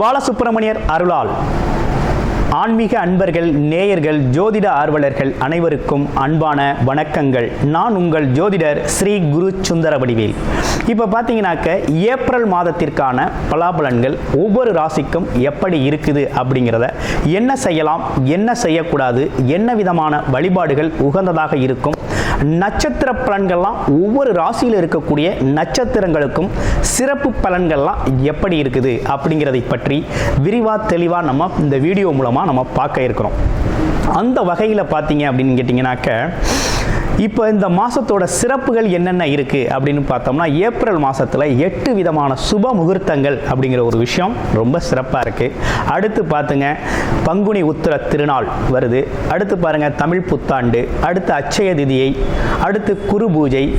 பாலசுப்பிரமணியர் அருளால். ஆன்மீக அன்பர்கள் நேயர்கள் ஜோதிட ஆர்வலர்கள் அனைவருக்கும் அன்பான வணக்கங்கள். நான் உங்கள் ஜோதிடர் ஸ்ரீ குரு சுந்தர வடிவேல். இப்போ பார்த்தீங்கன்னாக்க ஏப்ரல் மாதத்திற்கான பலாபலன்கள் ஒவ்வொரு ராசிக்கும் எப்படி இருக்குது அப்படிங்கிறத என்ன செய்யலாம் என்ன செய்யக்கூடாது என்ன விதமான வழிபாடுகள் உகந்ததாக இருக்கும் நட்சத்திர பலன்கள்லாம் ஒவ்வொரு ராசியில் இருக்கக்கூடிய நட்சத்திரங்களுக்கும் சிறப்பு பலன்கள்லாம் எப்படி இருக்குது அப்படிங்கிறதை பற்றி விரிவாக தெளிவாக நம்ம இந்த வீடியோ மூலமாக நம்ம பார்க்க இருக்கிறோம். அந்த வகையில் பார்த்தீங்க அப்படின்னு கேட்டிங்கனாக்க இப்போ இந்த மாதத்தோட சிறப்புகள் என்னென்ன இருக்குது அப்படின்னு பார்த்தோம்னா ஏப்ரல் மாதத்தில் எட்டு விதமான சுப முகூர்த்தங்கள் அப்படிங்கிற ஒரு விஷயம் ரொம்ப சிறப்பாக இருக்குது அடுத்து பார்த்துங்க பங்குனி உத்திர திருநாள் வருது. அடுத்து பாருங்கள் தமிழ் புத்தாண்டு அடுத்து அட்சய திதியை அடுத்து குரு பூஜை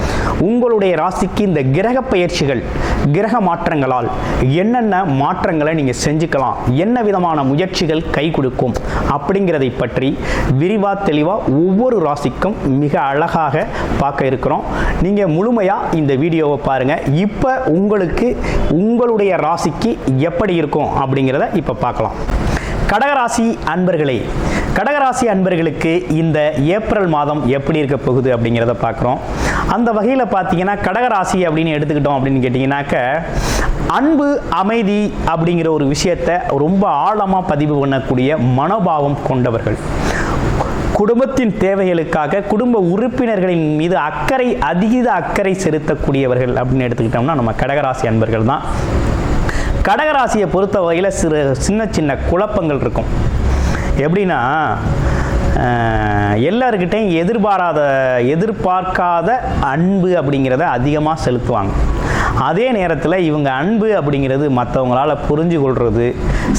உங்களுடைய ராசிக்கு இந்த கிரக பயிற்சிகள் கிரக மாற்றங்களால் என்னென்ன மாற்றங்களை நீங்கள் செஞ்சுக்கலாம் என்ன விதமான முயற்சிகள் கை கொடுக்கும் அப்படிங்கிறதை பற்றி விரிவாக தெளிவாக ஒவ்வொரு ராசிக்கும் மிக அழகாக பார்க்க இருக்கிறோம். நீங்கள் முழுமையாக இந்த வீடியோவை பாருங்கள் இப்போ உங்களுக்கு உங்களுடைய ராசிக்கு எப்படி இருக்கும் அப்படிங்கிறத இப்போ பார்க்கலாம். கடகராசி அன்பர்களே கடகராசி அன்பர்களுக்கு இந்த ஏப்ரல் மாதம் எப்படி இருக்க போகுது அப்படிங்கிறத பார்க்குறோம். அந்த வகையில் பார்த்தீங்கன்னா கடகராசி அப்படின்னு எடுத்துக்கிட்டோம் அப்படின்னு கேட்டிங்கனாக்க அன்பு அமைதி அப்படிங்கிற ஒரு விஷயத்தை ரொம்ப ஆழமாக பதிவு பண்ணக்கூடிய மனோபாவம் கொண்டவர்கள். குடும்பத்தின் தேவைகளுக்காக குடும்ப உறுப்பினர்களின் மீது அக்கறை அதிக அக்கறை செலுத்தக்கூடியவர்கள் அப்படின்னு எடுத்துக்கிட்டோம்னா நம்ம கடகராசி அன்பர்கள் தான். கடகராசியை பொறுத்த வகையில் சிறு சின்ன சின்ன குழப்பங்கள் இருக்கும். எப்படின்னா எல்லாருக்கிட்டையும் எதிர்பாராத எதிர்பார்க்காத அன்பு அப்படிங்கிறத அதிகமாக செலுத்துவாங்க. அதே நேரத்தில் இவங்க அன்பு அப்படிங்கிறது மற்றவங்களால் புரிஞ்சு கொள்வது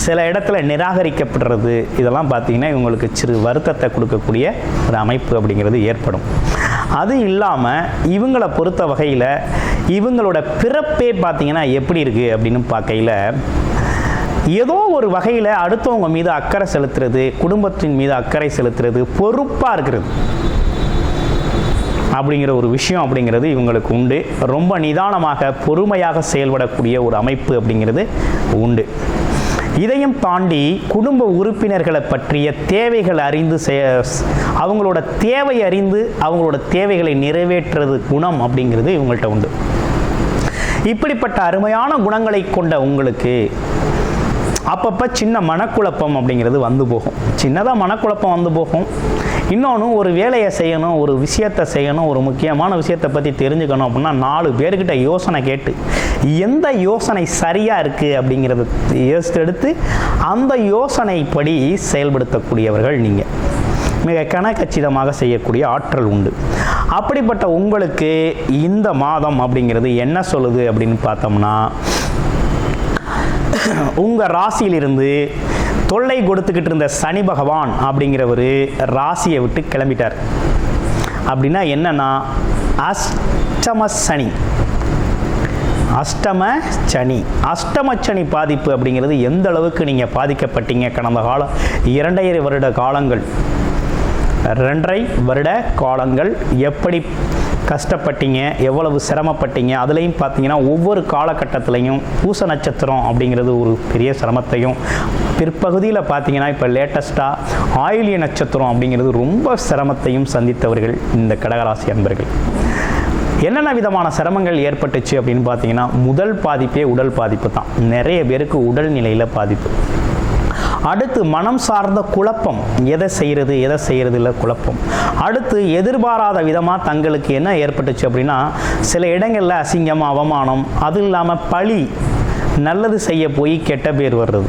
சில இடத்துல நிராகரிக்கப்படுறது இதெல்லாம் பார்த்தீங்கன்னா இவங்களுக்கு சிறு வருத்தத்தை கொடுக்கக்கூடிய ஒரு அமைப்பு அப்படிங்கிறது ஏற்படும். அது இல்லாமல் இவங்களை பொறுத்த வகையில் இவங்களோட பிறப்பே பார்த்தீங்கன்னா எப்படி இருக்குது அப்படின்னு பார்க்கையில் ஏதோ ஒரு வகையில் அடுத்தவங்க மீது அக்கறை செலுத்துறது குடும்பத்தின் மீது அக்கறை செலுத்துறது பொறுப்பாக இருக்கிறது. அப்படிங்கிற ஒரு விஷயம் அப்படிங்கிறது இவங்களுக்கு உண்டு. ரொம்ப நிதானமாக பொறுமையாக செயல்படக்கூடிய ஒரு அமைப்பு அப்படிங்கிறது உண்டு. இதையும் தாண்டி குடும்ப உறுப்பினர்களை பற்றிய தேவைகள் அறிந்து செய- அவங்களோட தேவை அறிந்து அவங்களோட தேவைகளை நிறைவேற்றுறது குணம் அப்படிங்கிறது இவங்கள்ட்ட உண்டு. இப்படிப்பட்ட அருமையான குணங்களை கொண்ட உங்களுக்கு அப்பப்போ சின்ன மனக்குழப்பம் அப்படிங்கிறது வந்து போகும். சின்னதாக மனக்குழப்பம் வந்து போகும். இன்னொன்று ஒரு வேலையை செய்யணும் ஒரு விஷயத்தை செய்யணும் ஒரு முக்கியமான விஷயத்தை பற்றி தெரிஞ்சுக்கணும் அப்படின்னா நாலு பேர்கிட்ட யோசனை கேட்டு எந்த யோசனை சரியாக இருக்குது அப்படிங்கிறத எடுத்து அந்த யோசனைப்படி செயல்படுத்தக்கூடியவர்கள் நீங்கள் மிக கனகச்சிதமாக செய்யக்கூடிய ஆற்றல் உண்டு. அப்படிப்பட்ட உங்களுக்கு இந்த மாதம் அப்படிங்கிறது என்ன சொல்லுது அப்படின்னு பார்த்தோம்னா உங்கள் ராசியிலிருந்து தொல்லை கொடுத்துக்கிட்டு இருந்த சனி பகவான் அப்படிங்கிறவர் ராசியை விட்டு கிளம்பிட்டார். அப்படின்னா என்னன்னா அஷ்டம சனி. அஷ்டம சனி. அஷ்டம சனி பாதிப்பு அப்படிங்கிறது எந்த அளவுக்கு நீங்கள் பாதிக்கப்பட்டீங்க கடந்த காலம்? இரண்டரை வருட காலங்கள். ரெண்டரை வருட காலங்கள் எப்படி கஷ்டப்பட்டீங்க எவ்வளவு சிரமப்பட்டீங்க அதுலேயும் பார்த்தீங்கன்னா ஒவ்வொரு காலகட்டத்திலையும் பூச நட்சத்திரம் அப்படிங்கிறது ஒரு பெரிய சிரமத்தையும் பிற்பகுதியில் பார்த்தீங்கன்னா இப்போ லேட்டஸ்ட்டாக ஆயுளிய நட்சத்திரம் அப்படிங்கிறது ரொம்ப சிரமத்தையும் சந்தித்தவர்கள் இந்த கடகராசி அன்பர்கள். என்னென்ன விதமான சிரமங்கள் ஏற்பட்டுச்சு அப்படின்னு பார்த்தீங்கன்னா முதல் பாதிப்பே உடல் பாதிப்பு தான். நிறைய பேருக்கு உடல் நிலையில் பாதிப்பு. அடுத்து மனம் சார்ந்த குழப்பம். எதை செய்கிறது எதை செய்கிறது இல்லை குழப்பம். அடுத்து எதிர்பாராத விதமாக தங்களுக்கு என்ன ஏற்பட்டுச்சு அப்படின்னா சில இடங்களில் அசிங்கம் அவமானம் அது இல்லாமல் பழி நல்லது செய்ய போய் கெட்ட பேர் வர்றது.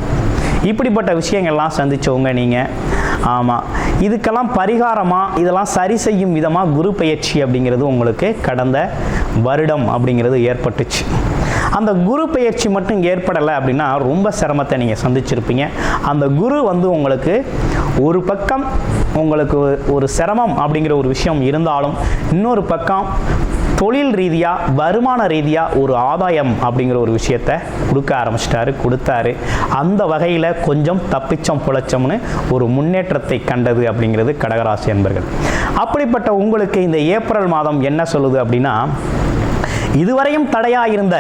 இப்படிப்பட்ட விஷயங்கள்லாம் சந்தித்தவங்க நீங்கள் ஆமாம் இதுக்கெல்லாம் பரிகாரமாக இதெல்லாம் சரி செய்யும் விதமாக குரு பயிற்சி அப்படிங்கிறது உங்களுக்கு கடந்த வருடம் அப்படிங்கிறது ஏற்பட்டுச்சு. அந்த குரு பயிற்சி மட்டும் ஏற்படலை அப்படின்னா ரொம்ப சிரமத்தை நீங்கள் சந்திச்சிருப்பீங்க. அந்த குரு வந்து உங்களுக்கு ஒரு பக்கம் உங்களுக்கு ஒரு சிரமம் அப்படிங்கிற ஒரு விஷயம் இருந்தாலும் இன்னொரு பக்கம் தொழில் ரீதியாக வருமான ரீதியாக ஒரு ஆதாயம் அப்படிங்கிற ஒரு விஷயத்தை கொடுக்க ஆரம்பிச்சிட்டாரு கொடுத்தாரு. அந்த வகையில் கொஞ்சம் தப்பிச்சம் புழைச்சம்னு ஒரு முன்னேற்றத்தை கண்டது அப்படிங்கிறது கடகராசி என்பர்கள் அப்படிப்பட்ட உங்களுக்கு இந்த ஏப்ரல் மாதம் என்ன சொல்லுது அப்படின்னா இதுவரையும் தடையாக இருந்த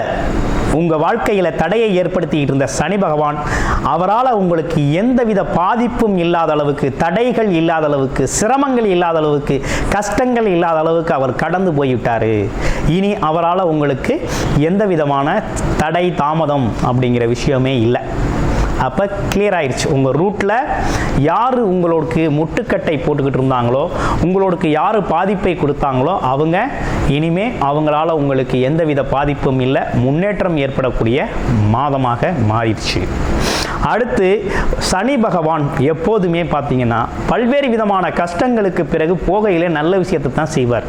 உங்கள் வாழ்க்கையில் தடையை ஏற்படுத்திட்டு இருந்த சனி பகவான் அவரால் உங்களுக்கு எந்தவித பாதிப்பும் இல்லாத அளவுக்கு தடைகள் இல்லாத அளவுக்கு சிரமங்கள் இல்லாத அளவுக்கு கஷ்டங்கள் இல்லாத அளவுக்கு அவர் கடந்து போய்விட்டார். இனி அவரால் உங்களுக்கு எந்த விதமான தடை தாமதம் அப்படிங்கிற விஷயமே இல்லை. அப்போ கிளியர் ஆயிடுச்சு உங்கள் ரூட்டில் யார் உங்களுக்கு முட்டுக்கட்டை போட்டுக்கிட்டு இருந்தாங்களோ உங்களுக்கு யார் பாதிப்பை கொடுத்தாங்களோ அவங்க இனிமே அவங்களால உங்களுக்கு எந்தவித பாதிப்பும் இல்லை முன்னேற்றம் ஏற்படக்கூடிய மாதமாக மாறிடுச்சு. அடுத்து சனி பகவான் எப்போதுமே பார்த்தீங்கன்னா பல்வேறு விதமான கஷ்டங்களுக்கு பிறகு போகையிலே நல்ல விஷயத்தை தான் செய்வார்.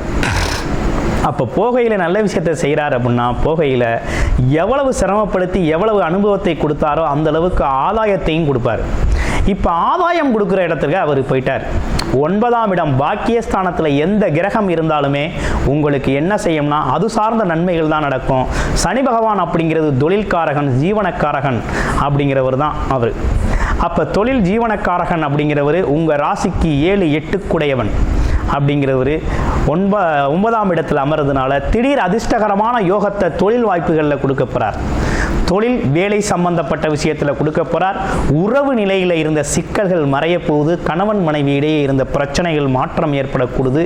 அப்போ போகையில் நல்ல விஷயத்தை செய்கிறார் அப்படின்னா போகையில் எவ்வளவு சிரமப்படுத்தி எவ்வளவு அனுபவத்தை கொடுத்தாரோ அந்த அளவுக்கு ஆதாயத்தையும் கொடுப்பார். இப்போ ஆதாயம் கொடுக்குற இடத்துக்கு அவர் போயிட்டார். ஒன்பதாம் இடம் பாக்கியஸ்தானத்தில் எந்த கிரகம் இருந்தாலுமே உங்களுக்கு என்ன செய்யும்னா அது சார்ந்த நன்மைகள் தான் நடக்கும். சனி பகவான் அப்படிங்கிறது தொழில்காரகன் ஜீவனக்காரகன் அப்படிங்கிறவர் தான் அவர். அப்போ தொழில் ஜீவனக்காரகன் அப்படிங்கிறவர் உங்கள் ராசிக்கு ஏழு எட்டுக்குடையவன். அப்படிங்கிறவர் ஒன்ப ஒன்பதாம் இடத்தில் அமர்றதுனால திடீர் அதிர்ஷ்டகரமான யோகத்தை தொழில் வாய்ப்புகளில் கொடுக்க போகிறார் தொழில் வேலை சம்பந்தப்பட்ட விஷயத்தில் கொடுக்க போகிறார் உறவு நிலையில் இருந்த சிக்கல்கள் மறைய போகுது. கணவன் மனைவி இடையே இருந்த பிரச்சனைகள் மாற்றம் ஏற்படக்கூடுது.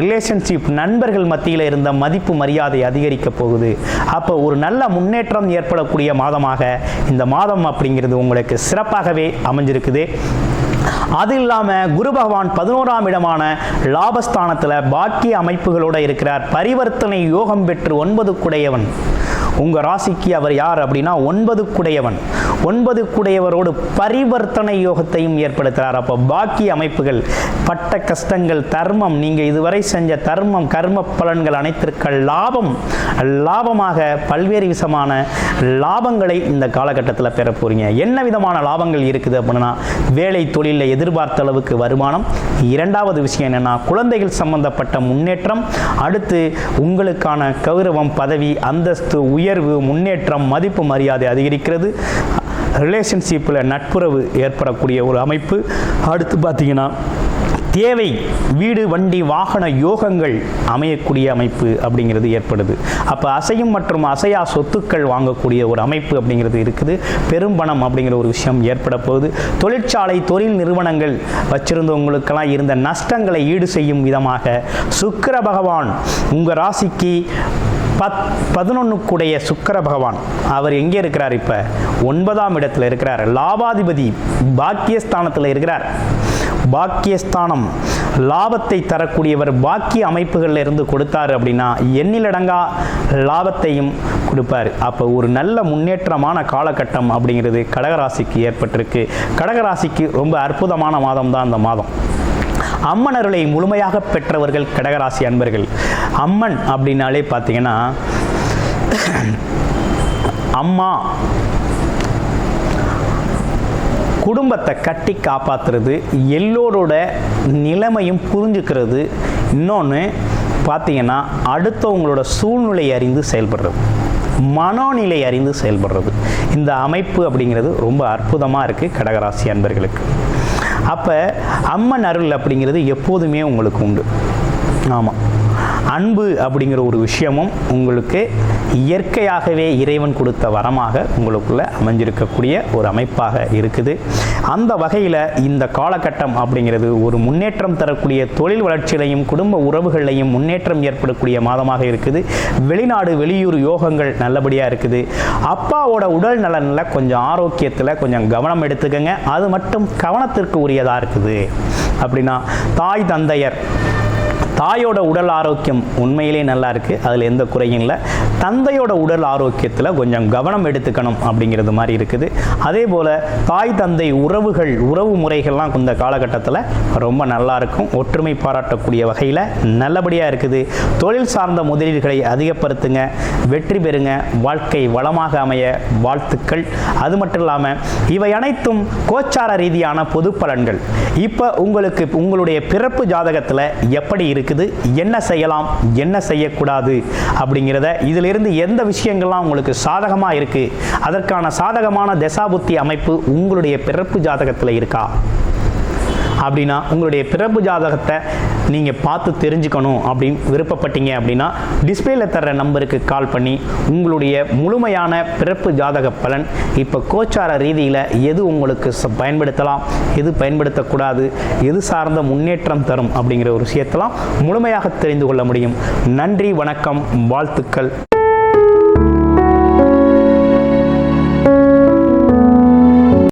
ரிலேஷன்ஷிப் நண்பர்கள் மத்தியில் இருந்த மதிப்பு மரியாதை அதிகரிக்க போகுது. அப்போ ஒரு நல்ல முன்னேற்றம் ஏற்படக்கூடிய மாதமாக இந்த மாதம் அப்படிங்கிறது உங்களுக்கு சிறப்பாகவே அமைஞ்சிருக்குது. அது இல்லாமல் குரு பகவான் பதினோராம் இடமான லாபஸ்தானத்தில் பாக்கிய அமைப்புகளோடு இருக்கிறார். பரிவர்த்தனை யோகம் பெற்று ஒன்பது குடையவன். உங்கள் ராசிக்கு அவர் யார் அப்படின்னா ஒன்பது குடையவன். ஒன்பது கூடையவரோடு பரிவர்த்தனை யோகத்தையும் ஏற்படுத்துகிறார் அப்போ பாக்கி அமைப்புகள் பட்ட கஷ்டங்கள் தர்மம் நீங்கள் இதுவரை செஞ்ச தர்மம் கர்ம பலன்கள் அனைத்திற்கு லாபம். லாபமாக பல்வேறு விதமான லாபங்களை இந்த காலகட்டத்தில் பெற போகிறீங்க என்ன விதமான லாபங்கள் இருக்குது அப்படின்னா வேலை தொழிலில் எதிர்பார்த்த அளவுக்கு வருமானம். இரண்டாவது விஷயம் என்னென்னா குழந்தைகள் சம்பந்தப்பட்ட முன்னேற்றம். அடுத்து உங்களுக்கான கௌரவம் பதவி அந்தஸ்து உயர்வு முன்னேற்றம் மதிப்பு மரியாதை அதிகரிக்கிறது. ரிலேஷன்ஷிப்பில் நட்புறவு ஏற்படக்கூடிய ஒரு அமைப்பு. அடுத்து பார்த்தீங்கன்னா தேவை வீடு வண்டி வாகன யோகங்கள் அமையக்கூடிய அமைப்பு அப்படிங்கிறது ஏற்படுது. அப்போ அசையும் மற்றும் அசையா சொத்துக்கள் வாங்கக்கூடிய ஒரு அமைப்பு அப்படிங்கிறது இருக்குது. பெரும்பணம் அப்படிங்கிற ஒரு விஷயம் ஏற்பட போகுது. தொழிற்சாலை தொழில் நிறுவனங்கள் வச்சிருந்தவங்களுக்கெல்லாம் இருந்த நஷ்டங்களை ஈடு செய்யும் விதமாக சுக்கர பகவான் உங்கள் ராசிக்கு பத் பதினொன்றுக்குடைய சுக்கர பகவான். அவர் எங்கே இருக்கிறார் இப்போ? ஒன்பதாம் இடத்துல இருக்கிறார். லாபாதிபதி பாக்கியஸ்தானத்தில் இருக்கிறார். பாக்கியஸ்தானம் லாபத்தை தரக்கூடியவர் பாக்கிய அமைப்புகளில் இருந்து கொடுத்தாரு அப்படின்னா எண்ணிலடங்கா லாபத்தையும் கொடுப்பார். அப்போ ஒரு நல்ல முன்னேற்றமான காலகட்டம் அப்படிங்கிறது கடகராசிக்கு ஏற்பட்டிருக்கு. கடகராசிக்கு ரொம்ப அற்புதமான மாதம் தான் அந்த மாதம். அம்மனருளை முழுமையாக பெற்றவர்கள் கடகராசி அன்பர்கள். அம்மன் அப்படின்னாலே பார்த்தீங்கன்னா அம்மா குடும்பத்தை கட்டி காப்பாற்றுறது எல்லோரோட நிலைமையும் புரிஞ்சுக்கிறது. இன்னொன்று பார்த்தீங்கன்னா அடுத்தவங்களோட சூழ்நிலை அறிந்து செயல்படுறது. மனோநிலை அறிந்து செயல்படுறது. இந்த அமைப்பு அப்படிங்கிறது ரொம்ப அற்புதமாக இருக்குது கடகராசி அன்பர்களுக்கு. அப்போ அம்மன் அருள் அப்படிங்கிறது எப்போதுமே உங்களுக்கு உண்டு. ஆமாம் அன்பு அப்படிங்கிற ஒரு விஷயமும் உங்களுக்கு இயற்கையாகவே இறைவன் கொடுத்த வரமாக உங்களுக்குள்ள அமைஞ்சிருக்கக்கூடிய ஒரு அமைப்பாக இருக்குது. அந்த வகையில் இந்த காலகட்டம் அப்படிங்கிறது ஒரு முன்னேற்றம் தரக்கூடிய தொழில் வளர்ச்சியிலையும் குடும்ப உறவுகளையும் முன்னேற்றம் ஏற்படக்கூடிய மாதமாக இருக்குது. வெளிநாடு வெளியூர் யோகங்கள் நல்லபடியாக இருக்குது. அப்பாவோட உடல் நலனில் கொஞ்சம் ஆரோக்கியத்தில் கொஞ்சம் கவனம் எடுத்துக்கங்க. அது மட்டும் கவனத்திற்கு உரியதாக இருக்குது. அப்படின்னா தாய் தந்தையர் தாயோட உடல் ஆரோக்கியம் உண்மையிலே நல்லா இருக்குது அதில் எந்த குறையும் இல்லை. தந்தையோட உடல் ஆரோக்கியத்தில் கொஞ்சம் கவனம் எடுத்துக்கணும் அப்படிங்கிறது மாதிரி இருக்குது. அதே போல் தாய் தந்தை உறவுகள் உறவு முறைகள்லாம் இந்த காலகட்டத்தில் ரொம்ப நல்லா இருக்கும். ஒற்றுமை பாராட்டக்கூடிய வகையில் நல்லபடியாக இருக்குது. தொழில் சார்ந்த முதலீடுகளை அதிகப்படுத்துங்க. வெற்றி பெறுங்க. வாழ்க்கை வளமாக அமைய வாழ்த்துக்கள். அது மட்டும் இல்லாமல் இவை அனைத்தும் கோச்சார ரீதியான பொது பலன்கள் இப்போ உங்களுக்கு உங்களுடைய பிறப்பு ஜாதகத்தில் எப்படி இருக்குது இருக்குது. என்ன செய்யலாம்? என்ன செய்யக்கூடாது? அப்படிங்கிறத இதிலிருந்து எந்த விஷயங்கள்லாம் உங்களுக்கு சாதகமாக இருக்குது அதற்கான சாதகமான தசாபுத்தி அமைப்பு உங்களுடைய பிறப்பு ஜாதகத்தில் இருக்கா? அப்படின்னா உங்களுடைய பிறப்பு ஜாதகத்தை நீங்கள் பார்த்து தெரிஞ்சுக்கணும் அப்படின்னு விருப்பப்பட்டீங்க அப்படின்னா டிஸ்பிளேல தர்ற நம்பருக்கு கால் பண்ணி உங்களுடைய முழுமையான பிறப்பு ஜாதக பலன் இப்போ கோச்சார ரீதியில் எது உங்களுக்கு பயன்படுத்தலாம் எது பயன்படுத்தக்கூடாது எது சார்ந்த முன்னேற்றம் தரும் அப்படிங்கிற ஒரு விஷயத்தெல்லாம் முழுமையாக தெரிந்து கொள்ள முடியும். நன்றி வணக்கம் வாழ்த்துக்கள்.